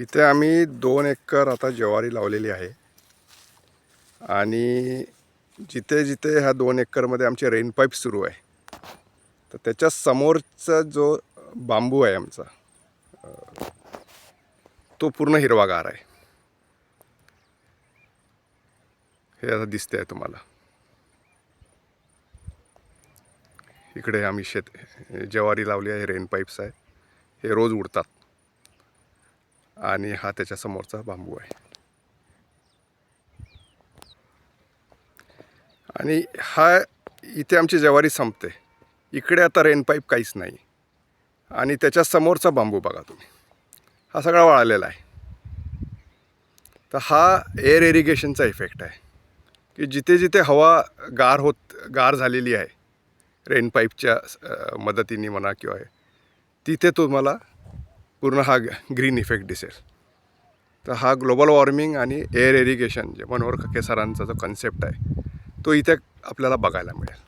इथे आम्ही दोन एकर आता ज्वारी लावलेली आहे. आणि जिथे जिथे ह्या दोन एकरमध्ये आमचे रेनपाईप सुरू आहे. तर त्याच्या समोरचा जो बांबू आहे आमचा तो पूर्ण हिरवागार आहे. हे आता दिसते आहे तुम्हाला. इकडे आम्ही शेत ज्वारी लावली आहे रेन पाईप्स आहे. हे रोज उडतात. आणि हा त्याच्या समोरचा बांबू आहे. आणि हा इथे आमची ज्वारी संपते. इकडे आता रेन पाईप काहीच नाही. आणि त्याच्यासमोरचा बांबू बघा तुम्ही. हा सगळा वाळलेला आहे. तर हा एअर इरिगेशनचा इफेक्ट आहे. की जिथे जिथे हवा गार होत गार झालेली आहे रेन पाईपच्या मदतीने म्हणा किंवा हे, तिथे तुम्हाला पूर्ण हा ग्रीन इफेक्ट दिसेल. तर हा ग्लोबल वॉर्मिंग आणि एअर इरिगेशन जे मनोहर केसरांचा जो कन्सेप्ट आहे तो इथे आपल्याला बघायला मिळेल.